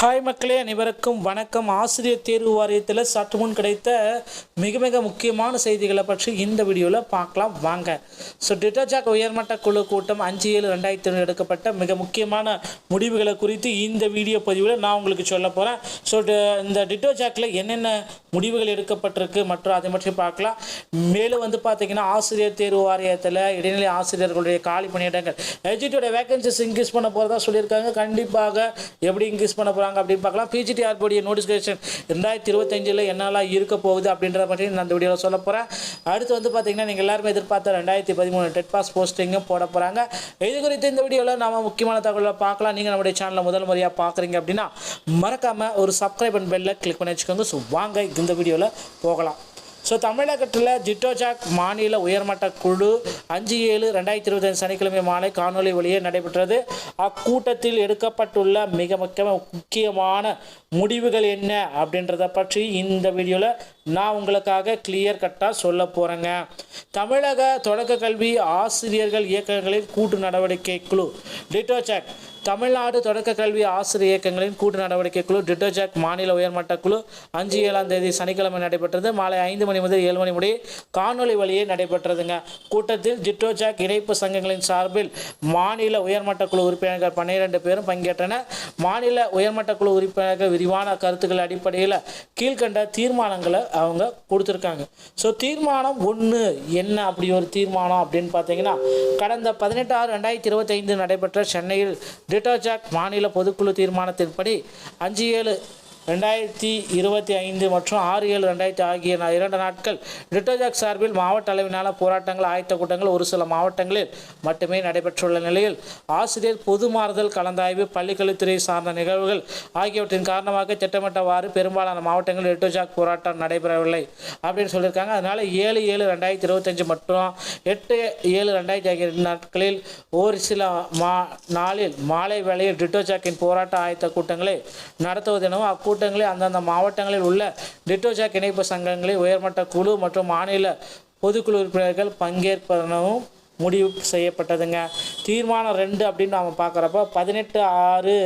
Hi மக்களே அனைவருக்கும் வணக்கம். ஆசிரியர் தேர்வு வாரியத்தில் சற்று முன் கிடைத்த மிக மிக முக்கியமான செய்திகளை பற்றி இந்த வீடியோவில் பார்க்கலாம். வாங்க. ஸோ டிட்டோஜாக் உயர்மட்ட குழு கூட்டம் அஞ்சு ஏழு ரெண்டாயிரத்தி ஒன்று எடுக்கப்பட்ட மிக முக்கியமான முடிவுகளை குறித்து இந்த வீடியோ பதிவில் நான் உங்களுக்கு சொல்ல போகிறேன் ஸோ இந்த டிட்டோஜாக்கில் என்னென்ன முடிவுகள் எடுக்கப்பட்டிருக்கு மற்றும் அதை பற்றி பார்க்கலாம். மேலும் வந்து பார்த்தீங்கன்னா ஆசிரியர் தேர்வு வாரியத்தில் இடைநிலை ஆசிரியர்களுடைய காலி பணியிடங்கள். எஜிடியோட வேகன்சிஸ் இன்க்ரீஸ் பண்ண போகிறதா சொல்லியிருக்காங்க. கண்டிப்பாக எப்படி இன்க்ரீஸ் பண்ண போகிறாங்க அப்படின்னு பார்க்கலாம். பிஜிடிஆர் போடிய நோட்டிஃபிகேஷன் ரெண்டாயிரத்தி இருபத்தஞ்சில் என்னெல்லாம் இருக்க போகுது அப்படின்றத பற்றி நான் அந்த வீடியோவில் சொல்ல போகிறேன் அடுத்து வந்து பார்த்தீங்கன்னா நீங்கள் எல்லாருமே எதிர்பார்த்த ரெண்டாயிரத்தி பதிமூணு டெட் பாஸ் போஸ்டிங்கும் போட போகிறாங்க இது குறித்து இந்த வீடியோவில் நாம முக்கியமான தகவலை பார்க்கலாம். நீங்கள் நம்முடைய சேனலில் முதல் முறையாக பார்க்குறீங்க அப்படின்னா மறக்காமல் ஒரு சப்ஸ்கிரைப் அண்ட் பெல்லில் கிளிக் பண்ணி வச்சுக்கோங்க. ஸோ வாங்க இந்த வீடியோவில் போகலாம். ஸோ தமிழகத்தில் ஜிட்டோஜாக் மாநில உயர்மட்ட குழு அஞ்சு ஏழு ரெண்டாயிரத்தி இருபத்தஞ்சு சனிக்கிழமை மாலை காணொலி வழியே நடைபெற்றது. அக்கூட்டத்தில் எடுக்கப்பட்டுள்ள மிக மிக முக்கியமான முடிவுகள் என்ன அப்படின்றத பற்றி இந்த வீடியோவில் நான் உங்களுக்காக கிளியர் கட்டாக சொல்ல போகிறேங்க தமிழக தொடக்க கல்வி ஆசிரியர்கள் இயக்கங்களின் கூட்டு நடவடிக்கை குழு டிட்டோஜாக் தமிழ்நாடு தொடக்க கல்வி ஆசிரியர் இயக்கங்களின் கூட்டு நடவடிக்கை குழு டிட்டோஜாக் மாநில உயர்மட்ட குழு. அஞ்சு ஏழாம் தேதி சனிக்கிழமை நடைபெற்றது. மாலை ஐந்து மணி முதல் ஏழு மணி முடி காணொலி வழியே நடைபெற்றதுங்க. கூட்டத்தில் டிட்டோஜாக் இணைப்பு சங்கங்களின் சார்பில் மாநில உயர்மட்ட குழு உறுப்பினர்கள் பன்னிரண்டு பேரும் பங்கேற்றனர். மாநில உயர்மட்ட குழு உறுப்பினர்கள் விரிவான கருத்துக்கள் அடிப்படையில் கீழ்கண்ட தீர்மானங்களை அவங்க கொடுத்துருக்காங்க. ஸோ தீர்மானம் ஒன்று என்ன அப்படி ஒரு தீர்மானம் அப்படின்னு பார்த்தீங்கன்னா கடந்த பதினெட்டு ஆறு ரெண்டாயிரத்தி இருபத்தைந்து நடைபெற்ற சென்னையில் டிட்டோஜாக் மாநில பொதுக்குழு தீர்மானத்தின்படி அஞ்சு ஏழு ரெண்டாயிரத்தி இருபத்தி ஐந்து மற்றும் ஆறு ஏழு ரெண்டாயிரத்தி ஆகிய இரண்டு நாட்கள் டிட்டோஜாக் சார்பில் மாவட்ட அளவிலான போராட்டங்கள் ஆயத்த கூட்டங்கள் ஒரு சில மாவட்டங்களில் மட்டுமே நடைபெற்றுள்ள நிலையில் ஆசிரியர் பொது மாறுதல் கலந்தாய்வு பள்ளிக்கல்வித்துறை சார்ந்த நிகழ்வுகள் ஆகியவற்றின் காரணமாக திட்டமிட்டவாறு பெரும்பாலான மாவட்டங்களில் டிட்டோஜாக் போராட்டம் நடைபெறவில்லை அப்படின்னு சொல்லியிருக்காங்க. அதனால் ஏழு ஏழு ரெண்டாயிரத்தி இருபத்தஞ்சு மற்றும் எட்டு ஏழு ரெண்டாயிரத்தி ஆகிய நாட்களில் ஒரு சில மா நாளில் மாலை வேளையில் டிட்டோஜாக்கின் போராட்ட ஆயத்த கூட்டங்களை நடத்துவதெனவும் கூட்டங்களில் அந்தந்த மாவட்டங்களில் உள்ள டிட்டோஜாக் இணைப்பு சங்கங்களில் உயர்மட்ட குழு மற்றும் மாநில பொதுக்குழு உறுப்பினர்கள் பங்கேற்பனவும் முடிவு செய்யப்பட்டதுங்க. தீர்மானம் ரெண்டு அப்படின்னு நாம் பார்க்குறப்ப பதினெட்டு ஆறு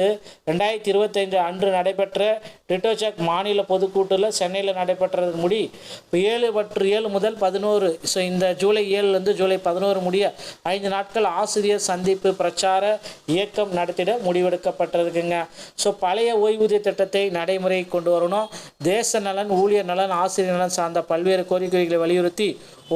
ரெண்டாயிரத்தி இருபத்தைந்து அன்று நடைபெற்ற டிட்டோஜாக் மாநில பொதுக்கூட்டில் சென்னையில் நடைபெற்றது முடி இப்போ ஏழு மற்றும் ஏழு முதல் பதினோரு ஸோ இந்த ஜூலை ஏழுலேருந்து ஜூலை பதினோரு முடிய ஐந்து நாட்கள் ஆசிரியர் சந்திப்பு பிரச்சார இயக்கம் நடத்திட முடிவெடுக்கப்பட்டிருக்குங்க. ஸோ பழைய ஓய்வூதிய திட்டத்தை நடைமுறை கொண்டு வரணும். தேச நலன் ஊழியர் நலன் ஆசிரியர் நலன் சார்ந்த பல்வேறு கோரிக்கைகளை வலியுறுத்தி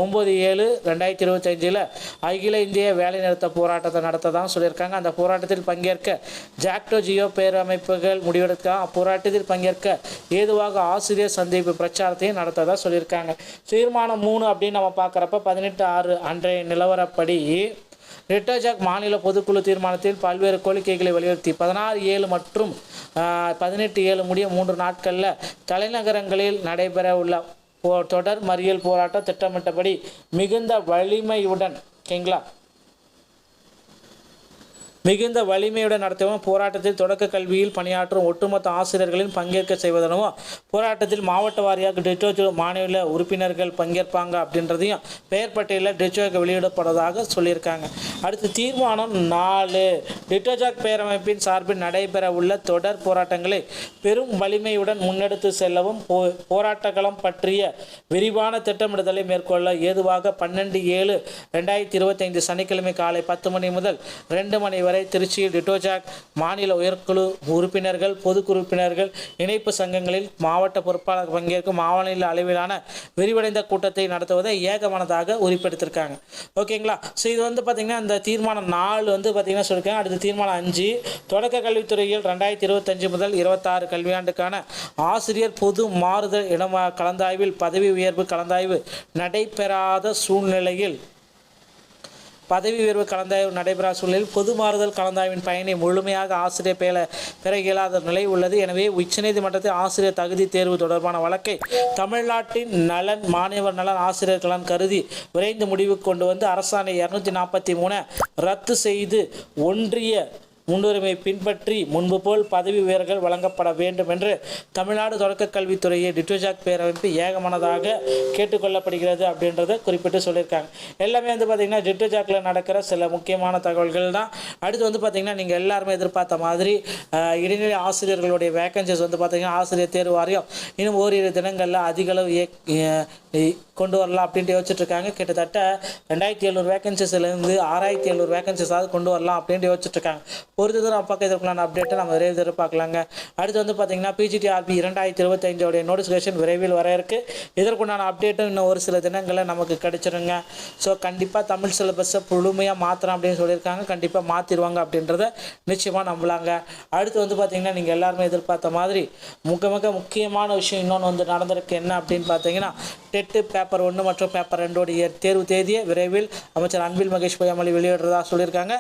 ஒம்பது ஏழு ரெண்டாயிரத்தி இருபத்தஞ்சில் அகில இந்திய வேலைநிறுத்த போராட்டத்தை நடத்ததான் சொல்லியிருக்காங்க. அந்த போராட்டத்தில் பங்கேற்க ஜாக்டோ ஜியோ பேரமைப்புகள் முடிவெடுக்க அப்போராட்டத்தில் பங்கேற்க ஏதுவாக ஆசிரியர் சந்திப்பு பிரச்சாரத்தையும் நடத்ததாக சொல்லியிருக்காங்க. தீர்மானம் மூணு அப்படின்னு நம்ம பார்க்குறப்ப பதினெட்டு ஆறு அன்றைய நிலவரப்படி ரிட்டோஜாக் மாநில பொதுக்குழு தீர்மானத்தில் பல்வேறு கோரிக்கைகளை வலியுறுத்தி பதினாறு ஏழு மற்றும் பதினெட்டு ஏழு முடிய மூன்று நாட்களில் தலைநகரங்களில் நடைபெற உள்ள தொடர் மறியல் போராட்டம் திட்டமிட்டபடி மிகுந்த வலிமையுடன் ஓகேங்களா மிகுந்த வலிமையுடன் நடத்தவும் போராட்டத்தில் தொடக்க கல்வியில் பணியாற்றும் ஒட்டுமொத்த ஆசிரியர்களின் பங்கேற்க செய்வதனவும் போராட்டத்தில் மாவட்ட வாரியாக டிட்டோஜோ மாநில உறுப்பினர்கள் பங்கேற்பாங்க அப்படின்றதையும் பெயர் பட்டியலில் டிட்டோஜாக் வெளியிடப்படுவதாக சொல்லியிருக்காங்க. அடுத்து தீர்மானம் நாலு. டிட்டோஜாக் பேரமைப்பின் சார்பில் நடைபெற உள்ள தொடர் போராட்டங்களை பெரும் வலிமையுடன் முன்னெடுத்து செல்லவும் போ போராட்டக்களம் பற்றிய விரிவான திட்டமிடுதலை மேற்கொள்ள ஏதுவாக பன்னெண்டு ஏழு ரெண்டாயிரத்தி இருபத்தைந்து சனிக்கிழமை காலை பத்து மணி முதல் ரெண்டு மணி வரை திருச்சியில் டிட்டோஜாக் மாநில உயர்குழு உறுப்பினர்கள் பொது உறுப்பினர்கள் இணைப்பு சங்கங்களில் மாவட்ட பொறுப்பாளர் பங்கேற்கும் மாநில அளவிலான விரிவடைந்த கூட்டத்தை நடத்துவதை ஏகமனதாக உறுப்பிடுத்திருக்காங்க ஓகேங்களா? ஸோ இது வந்து பார்த்திங்கன்னா இந்த தீர்மானம் நாலு வந்து பார்த்திங்கன்னா சொல்லியிருக்காங்க. அடுத்து தீர்மானம் அஞ்சு தொடக்க கல்வித்துறையில் ரெண்டாயிரத்தி இருபத்தஞ்சு முதல் இருபத்தாறு கல்வியாண்டுக்கான ஆசிரியர் பொது மாறுதல் இடம் கலந்தாய்வில் பதவி உயர்வு கலந்தாய்வு நடைபெறாத சூழ்நிலையில் பதவி உயர்வு கலந்தாய்வு நடைபெறா சூழலில் பொது மாறுதல் கலந்தாய்வின் பயனை முழுமையாக ஆசிரியர் பெற பெற இயலாத நிலை உள்ளது. எனவே உச்சநீதிமன்றத்தில் ஆசிரியர் தகுதி தேர்வு தொடர்பான வழக்கை தமிழ்நாட்டின் நலன் மாணவர் நலன் ஆசிரியர் நலன் கருதி விரைந்து முடிவுக்கு கொண்டு வந்து அரசாணை இரநூத்தி நாற்பத்தி மூணு ரத்து செய்து ஒன்றிய முன்னுரிமை பின்பற்றி முன்பு போல் பதவி உயர்கள் வழங்கப்பட வேண்டும் என்று தமிழ்நாடு தொடக்க கல்வித்துறையை டிட்டோஜாக் பேரமைப்பு ஏகமனதாக கேட்டுக்கொள்ளப்படுகிறது அப்படின்றத குறிப்பிட்டு சொல்லியிருக்காங்க. எல்லாமே வந்து பார்த்திங்கன்னா டிட்டோஜாக்கில் நடக்கிற சில முக்கியமான தகவல்கள் தான். அடுத்து வந்து பார்த்திங்கன்னா நீங்கள் எல்லாருமே எதிர்பார்த்த மாதிரி இடைநிலை ஆசிரியர்களுடைய வேகன்சிஸ் வந்து பார்த்திங்கன்னா ஆசிரியர் தேர்வு வாரியம் இன்னும் ஓரிரு தினங்களில் அதிக அளவு இயக்- கொண்டு வரலாம் அப்படின்ட்டு யோசிச்சுட்ருக்காங்க. கிட்டத்தட்ட ரெண்டாயிரத்தி எழுநூறு வேகன்சிஸ்லேருந்து ஆறாயிரத்தி எழுநூறு வேகன்சிஸாவது கொண்டு வரலாம் அப்படின்ட்டு யோசிச்சுட்ருக்காங்க. பொறுத்து தான் நம்ம பக்கம் இதற்குள்ளான அப்டேட்டை நம்ம விரைவில் எதிர்பார்க்கலாங்க அடுத்து வந்து பார்த்தீங்கன்னா பிஜிடிஆர்பி இரண்டாயிரத்தி இருபத்தஞ்சோடைய நோட்டிஃபிகேஷன் விரைவில் வர இருக்கு. இதற்குண்டான அப்டேட்டும் இன்னும் ஒரு சில தினங்களில் நமக்கு கிடைச்சிருங்க. ஸோ கண்டிப்பாக தமிழ் சிலபஸை முழுமையாக மாற்றலாம் அப்படின்னு சொல்லியிருக்காங்க. கண்டிப்பாக மாற்றிடுவாங்க அப்படின்றத நிச்சயமாக நம்பலாங்க. அடுத்து வந்து பார்த்தீங்கன்னா நீங்கள் எல்லாருமே எதிர்பார்த்த மாதிரி மிக மிக முக்கியமான விஷயம் இன்னொன்று வந்து நடந்திருக்கு. என்ன அப்படின்னு பார்த்தீங்கன்னா டெட்டு பேப்பர் ஒன்று மற்றும் பேப்பர் ரெண்டோடைய தேர்வு தேதியை விரைவில் அமைச்சர் அன்பில் மகேஷ் பொய்யாமொழி வெளியிடுறதா சொல்லியிருக்காங்க.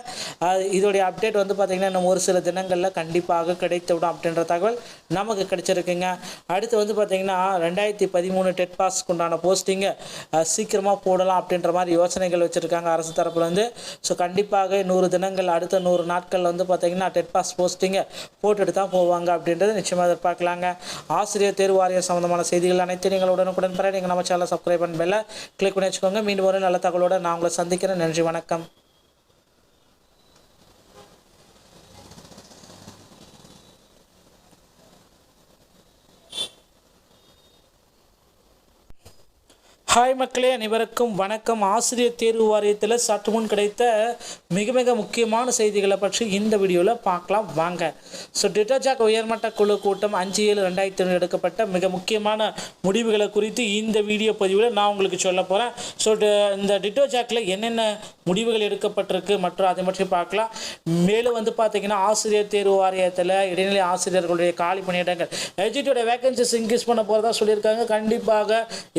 இதோடைய அப்டேட் வந்து பார்த்திங்கன்னா இன்னும் ஒரு சில தினங்களில் கண்டிப்பாக கிடைத்துவிடும் அப்படின்ற தகவல் நமக்கு கிடைச்சிருக்குங்க. அடுத்து வந்து பார்த்திங்கன்னா ரெண்டாயிரத்தி பதிமூணு டெட் பாஸ்க்கு உண்டான போஸ்டிங்கை சீக்கிரமாக போடலாம் அப்படின்ற மாதிரி யோசனைகள் வச்சுருக்காங்க அரசு தரப்புலேருந்து ஸோ கண்டிப்பாக நூறு தினங்கள் அடுத்த நூறு நாட்கள் வந்து பார்த்திங்கன்னா டெட் பாஸ் போஸ்டிங்கை போட்டுட்டு தான் போவாங்க அப்படின்றது நிச்சயமாக எதிர்பார்க்கலாங்க. ஆசிரியர் தேர்வு வாரியம் சம்மந்தமான செய்திகள் அனைத்து நீங்கள் உடனுக்குடன் பெற நீங்கள் நம்ம சேனலை சப்ஸ்கிரைப் பண்ணி பெல்ல கிளிக் பண்ணி வச்சுக்கோங்க. மீண்டும் ஒரு நல்ல தகவலோட நான் உங்களை சந்திக்கிறேன். நன்றி வணக்கம். ஹாய் மக்களே அனைவருக்கும் வணக்கம். ஆசிரியர் தேர்வு வாரியத்தில் சற்று முன் கிடைத்த மிக மிக முக்கியமான செய்திகளை பற்றி இந்த வீடியோவில் பார்க்கலாம். வாங்க. ஸோ டிட்டர்ஜாக் உயர்மட்ட குழு கூட்டம் அஞ்சு ஏழு ரெண்டாயிரத்தி ஒன்று எடுக்கப்பட்ட மிக முக்கியமான முடிவுகளை குறித்து இந்த வீடியோ பதிவில் நான் உங்களுக்கு சொல்ல போகிறேன் ஸோ இந்த டிட்டோஜாக்கில் என்னென்ன முடிவுகள் எடுக்கப்பட்டிருக்கு. மற்றும் அதை பற்றி பார்க்கலாம். மேலும் வந்து பார்த்தீங்கன்னா ஆசிரியர் தேர்வு வாரியத்தில் இடைநிலை ஆசிரியர்களுடைய காலி பணியிடங்கள். எஜிடியோட வேகன்சிஸ் இன்க்ரீஸ் பண்ண போகிறதா சொல்லியிருக்காங்க. கண்டிப்பாக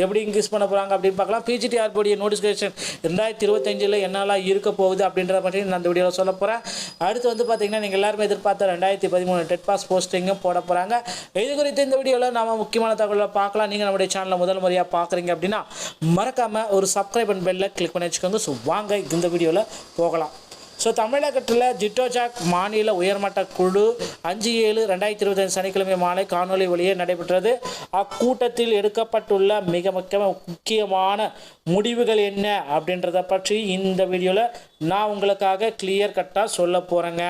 எப்படி இன்க்ரீஸ் பண்ண போகிறாங்க அப்படின்னு பார்க்கலாம். பிஜிடிஆர்போடைய நோட்டிஃபிகேஷன் ரெண்டாயிரத்தி இருபத்தஞ்சில் என்னெல்லாம் இருக்க போகுது அப்படின்றத பற்றி நான் அந்த வீடியோவில் சொல்ல போகிறேன் அடுத்து வந்து பார்த்தீங்கன்னா நீங்கள் எல்லாருமே எதிர்பார்த்த ரெண்டாயிரத்தி பதிமூணு டெட் பாஸ் போஸ்டிங்கும் போட போகிறாங்க இது குறித்து இந்த வீடியோவில் நாம முக்கியமான தகவலை பார்க்கலாம். நீங்கள் நம்முடைய சேனலை முதல் முறையாக பார்க்குறீங்க அப்படின்னா மறக்காமல் ஒரு சப்ஸ்கிரைப் அண்ட் பெல்லில் கிளிக் பண்ணி வச்சுக்கோங்க. ஸோ வாங்க இந்த வீடியோவில் போகலாம். ஸோ தமிழகத்தில் ஜிட்டோஜாக் மாநில உயர்மட்ட குழு அஞ்சு ஏழு ரெண்டாயிரத்தி இருபத்தஞ்சு சனிக்கிழமை மாலை காணொலி வழியே நடைபெற்றது. அக்கூட்டத்தில் எடுக்கப்பட்டுள்ள மிக மிக முக்கியமான முடிவுகள் என்ன அப்படின்றத பற்றி இந்த வீடியோவில் நான் உங்களுக்காக கிளியர் கட்டாக சொல்ல போகிறேங்க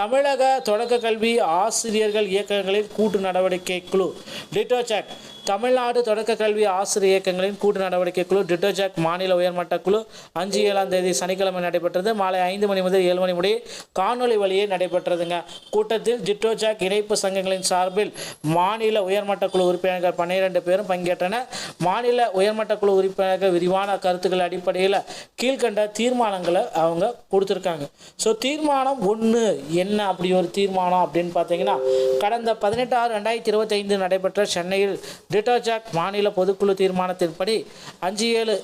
தமிழக தொடக்க கல்வி ஆசிரியர்கள் இயக்கங்களின் கூட்டு நடவடிக்கை குழு டிட்டோசாக் தமிழ்நாடு தொடக்க கல்வி ஆசிரியர் இயக்கங்களின் கூட்டு நடவடிக்கை குழு டிட்டோஜாக் மாநில உயர்மட்ட குழு அஞ்சு ஏழாம் தேதி சனிக்கிழமை நடைபெற்றது. மாலை ஐந்து மணி முதல் ஏழு மணி முடிய காணொலி வழியே நடைபெற்றதுங்க. கூட்டத்தில் டிட்டோஜாக் இணைப்பு சங்கங்களின் சார்பில் மாநில உயர்மட்ட குழு உறுப்பினர்கள் பன்னிரண்டு பேரும் பங்கேற்றனர் மாநில உயர்மட்ட குழு உறுப்பினர்கள் விரிவான கருத்துக்கள் அடிப்படையில் கீழ்கண்ட தீர்மானங்களை அவங்க கொடுத்துருக்காங்க. ஸோ தீர்மானம் ஒன்று என்ன அப்படி ஒரு தீர்மானம் அப்படின்னு பார்த்தீங்கன்னா கடந்த பதினெட்டு ஆறு ரெண்டாயிரத்தி இருபத்தைந்து நடைபெற்ற சென்னையில் டிட்டோஜாக் மாநில பொதுக்குழு தீர்மானத்தின்படி அஞ்சு ஏழு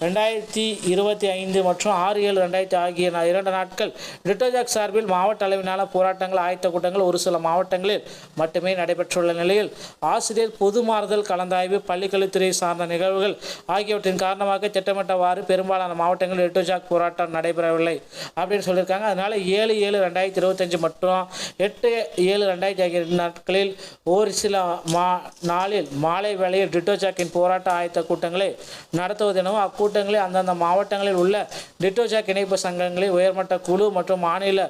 ரெண்டாயிரத்தி இருபத்தி ஐந்து மற்றும் ஆறு ஏழு ரெண்டாயிரத்தி ஆகிய நா- இரண்டு நாட்கள் டிட்டோஜாக் சார்பில் மாவட்ட அளவிலான போராட்டங்கள் ஆயத்த கூட்டங்கள் ஒரு சில மாவட்டங்களில் மட்டுமே நடைபெற்றுள்ள நிலையில் ஆசிரியர் பொது மாறுதல் கலந்தாய்வு பள்ளிக்கல்வித்துறை சார்ந்த நிகழ்வுகள் ஆகியவற்றின் காரணமாக திட்டமிட்டவாறு பெரும்பாலான மாவட்டங்களில் டிட்டோஜாக் போராட்டம் நடைபெறவில்லை அப்படின்னு சொல்லியிருக்காங்க. அதனால் ஏழு ஏழு ரெண்டாயிரத்தி இருபத்தஞ்சு மற்றும் எட்டு ஏழு ரெண்டாயிரத்தி ஆகிய இரண்டு நாட்களில் ஒரு சில மா நாளில் மாலை வேளையில் டிட்டோஜாக்கின் போராட்ட ஆயத்த கூட்டங்களை நடத்துவதெனவும் கூட்டங்களில் அந்தந்த மாவட்டங்களில் உள்ள டிட்டோஜாக் இணைப்பு சங்கங்களின் உயர்மட்ட குழு மற்றும் மாநில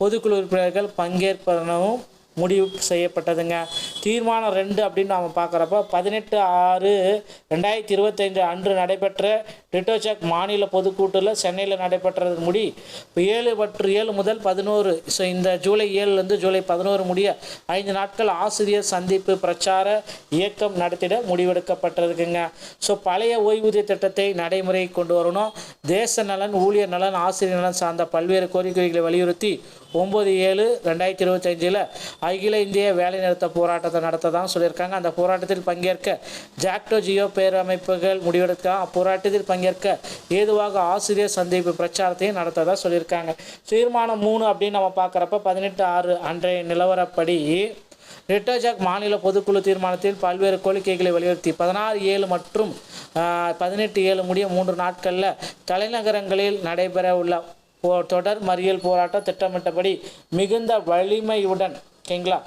பொதுக்குழு உறுப்பினர்கள் பங்கேற்பதெனவும் முடிவு செய்யப்பட்டதுங்க. தீர்மானம் ரெண்டு அப்படின்னு நாம் பார்க்குறப்ப பதினெட்டு ஆறு ரெண்டாயிரத்தி இருபத்தைந்து அன்று நடைபெற்ற டிட்டோஜாக் மாநில பொதுக்கூட்டில் சென்னையில் நடைபெற்றது முடி இப்போ ஏழு பற்று ஏழு முதல் பதினோரு. ஸோ இந்த ஜூலை ஏழுலேருந்து ஜூலை பதினோரு முடிய ஐந்து நாட்கள் ஆசிரியர் சந்திப்பு பிரச்சார இயக்கம் நடத்திட முடிவெடுக்கப்பட்டிருக்குங்க. ஸோ பழைய ஓய்வூதிய திட்டத்தை நடைமுறை கொண்டு வரணும். தேச நலன் ஊழியர் நலன் ஆசிரியர் நலன் சார்ந்த பல்வேறு கோரிக்கைகளை வலியுறுத்தி ஒம்பது ஏழு ரெண்டாயிரத்தி இருபத்தஞ்சில் அகில இந்திய வேலைநிறுத்த போராட்டத்தை நடத்த தான் சொல்லியிருக்காங்க. அந்த போராட்டத்தில் பங்கேற்க ஜாக்டோ ஜியோ பேரமைப்புகள் முடிவெடுக்க அப்போராட்டத்தில் பங்கேற்க ஏதுவாக ஆசிரியர் சந்திப்பு பிரச்சாரத்தையும் நடத்ததாக சொல்லியிருக்காங்க. தீர்மானம் மூணு அப்படின்னு நம்ம பார்க்குறப்ப பதினெட்டு ஆறு அன்றைய நிலவரப்படி ரிட்டோஜாக் மாநில பொதுக்குழு தீர்மானத்தில் பல்வேறு கோரிக்கைகளை வலியுறுத்தி பதினாறு ஏழு மற்றும் பதினெட்டு ஏழு முடிய மூன்று நாட்களில் தலைநகரங்களில் நடைபெற உள்ள தொடர் மறியல் போராட்டம் திட்டமிட்டபடி மிகுந்த வலிமையுடன் ஓகேங்களா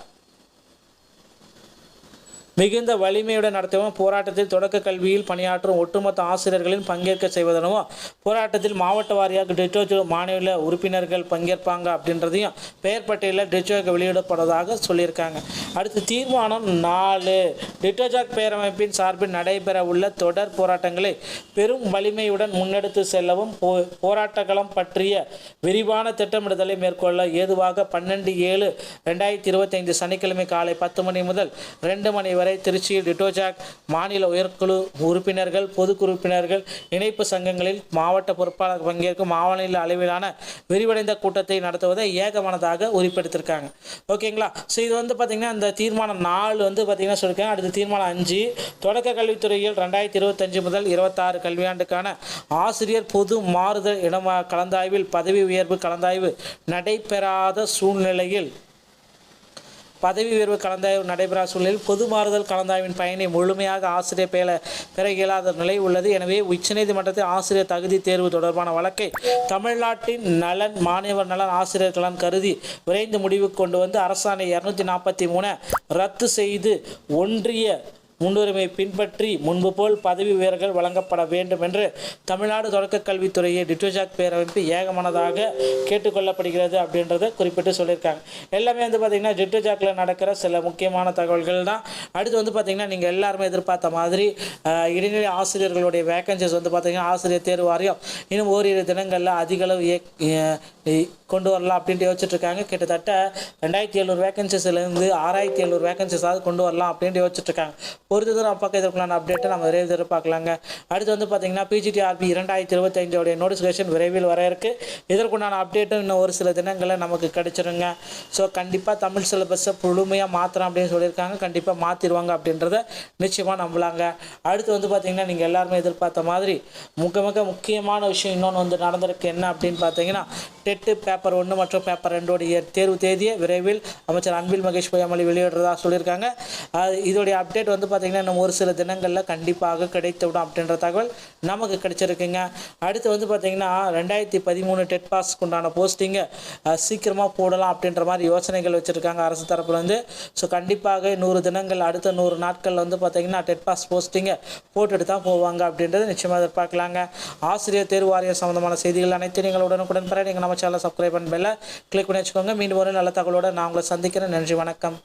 மிகுந்த வலிமையுடன் நடத்தவும் போராட்டத்தில் தொடக்க கல்வியில் பணியாற்றும் ஒட்டுமொத்த ஆசிரியர்களின் பங்கேற்க செய்வதனவும் போராட்டத்தில் மாவட்ட வாரியாக டிட்டோஜோ மாநில உறுப்பினர்கள் பங்கேற்பாங்க அப்படின்றதையும் பெயர் பட்டியலில் டிட்டோஜாக் வெளியிடப்படுவதாக சொல்லியிருக்காங்க. அடுத்து தீர்மானம் நாலு. டிட்டோஜாக் பேரமைப்பின் சார்பில் நடைபெற உள்ள தொடர் போராட்டங்களை பெரும் வலிமையுடன் முன்னெடுத்து செல்லவும் போ போராட்டங்களம் பற்றிய விரிவான திட்டமிடுதலை மேற்கொள்ள ஏதுவாக பன்னெண்டு ஏழு ரெண்டாயிரத்தி இருபத்தைந்து சனிக்கிழமை காலை பத்து மணி முதல் ரெண்டு மணி வரை திருச்சியில் டிட்டோஜாக் மாநில உயர்குழு உறுப்பினர்கள் பொது உறுப்பினர்கள் இணைப்பு சங்கங்களில் மாவட்ட பொறுப்பாளர் பங்கேற்கும் மாநில அளவிலான விரிவடைந்த கூட்டத்தை நடத்துவதை ஏகமனதாக உறுப்பிடுத்திருக்காங்க ஓகேங்களா? ஸோ இது வந்து பார்த்திங்கன்னா இந்த தீர்மானம் நாலு வந்து பார்த்திங்கன்னா சொல்லியிருக்காங்க. அடுத்து தீர்மானம் அஞ்சு தொடக்க கல்வித்துறையில் ரெண்டாயிரத்தி இருபத்தஞ்சு முதல் இருபத்தாறு கல்வியாண்டுக்கான ஆசிரியர் பொது மாறுதல் இடமா கலந்தாய்வில் பதவி உயர்வு கலந்தாய்வு நடைபெறாத சூழ்நிலையில் பதவி உயர்வு கலந்தாய்வு நடைபெறாத சூழலில் பொது மாறுதல் கலந்தாய்வின் பயனை முழுமையாக ஆசிரியர் பெற பெற இயலாத நிலை உள்ளது. எனவே உச்சநீதிமன்றத்தில் ஆசிரியர் தகுதி தேர்வு தொடர்பான வழக்கை தமிழ்நாட்டின் நலன் மாணவர் நலன் ஆசிரியர் நலன் கருதி விரைந்து முடிவுக்கு கொண்டு வந்து அரசாணை இரநூத்தி நாற்பத்தி மூணை ரத்து செய்து ஒன்றிய முன்னுரிமை பின்பற்றி முன்பு போல் பதவி உயர்கள் வழங்கப்பட வேண்டும் என்று தமிழ்நாடு தொடக்கக் கல்வித்துறையை டிட்டோஜாக் பேரமைப்பு ஏகமனதாக கேட்டுக்கொள்ளப்படுகிறது அப்படின்றத குறிப்பிட்டு சொல்லியிருக்காங்க. எல்லாமே வந்து பார்த்திங்கன்னா டிட்டோஜாக்கில் நடக்கிற சில முக்கியமான தகவல்கள் தான். அடுத்து வந்து பார்த்திங்கன்னா நீங்கள் எல்லாருமே எதிர்பார்த்த மாதிரி இடைநிலை ஆசிரியர்களுடைய வேக்கன்சிஸ் வந்து பார்த்திங்கன்னா ஆசிரியர் தேர்வு வாரியம் இன்னும் ஓரிரு தினங்களில் அதிகளவு கொண்டு வரலாம் அப்படின்ட்டு யோசிச்சுட்டு இருக்காங்க கிட்டத்தட்ட ரெண்டாயிரத்தி எழுநூறு வேகன்சிஸ்லேருந்து ஆறாயிரத்தி எழுநூறு வேகன்சிஸாவது கொண்டு வரலாம் அப்படின்ட்டு யோசிச்சுட்டு இருக்காங்க ஒரு தூரம் பக்கம் இதற்குள்ளான அப்டேட்டை நம்ம விரைவில் எதிர்பார்க்கலாங்க. அடுத்து வந்து பார்த்தீங்கன்னா பிஜிடிஆர்பி இரண்டாயிரத்தி இருபத்தைந்தோடைய நோட்டிஃபிகேஷன் விரைவில் வர இருக்கு. இதற்குண்டான அப்டேட்டும் இன்னும் ஒரு சில தினங்களில் நமக்கு கிடைச்சிருங்க. ஸோ கண்டிப்பாக தமிழ் சிலபஸை முழுமையாக மாற்றலாம் அப்படின்னு சொல்லியிருக்காங்க. கண்டிப்பாக மாற்றிடுவாங்க அப்படின்றத நிச்சயமாக நம்பலாங்க. அடுத்து வந்து பார்த்தீங்கன்னா நீங்கள் எல்லாருமே எதிர்பார்த்த மாதிரி மிக மிக முக்கியமான விஷயம் இன்னொன்று வந்து நடந்திருக்கு. என்ன அப்படின்னு பார்த்தீங்கன்னா டெட்டு பேப்பர் பேப்பர் ஒன்று மற்றும் பேப்பர் ரெண்டோடைய தேர்வு தேதியை விரைவில் அமைச்சர் அன்பில் மகேஷ் பொய்யாமொழி வெளியிடுறதா சொல்லியிருக்காங்க. இதோடைய அப்டேட் வந்து பார்த்திங்கன்னா இன்னும் ஒரு சில தினங்களில் கண்டிப்பாக கிடைத்துவிடும் அப்படின்ற தகவல் நமக்கு கிடைச்சிருக்குங்க. அடுத்து வந்து பார்த்திங்கன்னா ரெண்டாயிரத்தி பதிமூணு டெட் பாஸ்க்கு உண்டான போஸ்டிங்கை சீக்கிரமாக போடலாம் அப்படின்ற மாதிரி யோசனைகள் வச்சுருக்காங்க அரசு தரப்புலேருந்து. ஸோ கண்டிப்பாக நூறு தினங்கள் அடுத்த நூறு நாட்களில் வந்து பார்த்திங்கன்னா டெட் பாஸ் போஸ்டிங்கை போட்டுட்டு தான் போவாங்க அப்படின்றத நிச்சயமாக எதிர்பார்க்கலாங்க. ஆசிரியர் தேர்வு வாரியம் சம்மந்தமான செய்திகள் அனைத்தையும் நீங்கள் உடனுக்குடன் பெற நீங்கள் நம்ம சேனலை சப்ஸ்கிரைப் பண்ண பெல்ல கிளிக் பண்ணி வச்சுக்கோங்க. மீண்டும் ஒரு நல்ல தகவலோடு நான் உங்களை சந்திக்கிறேன். நன்றி வணக்கம்.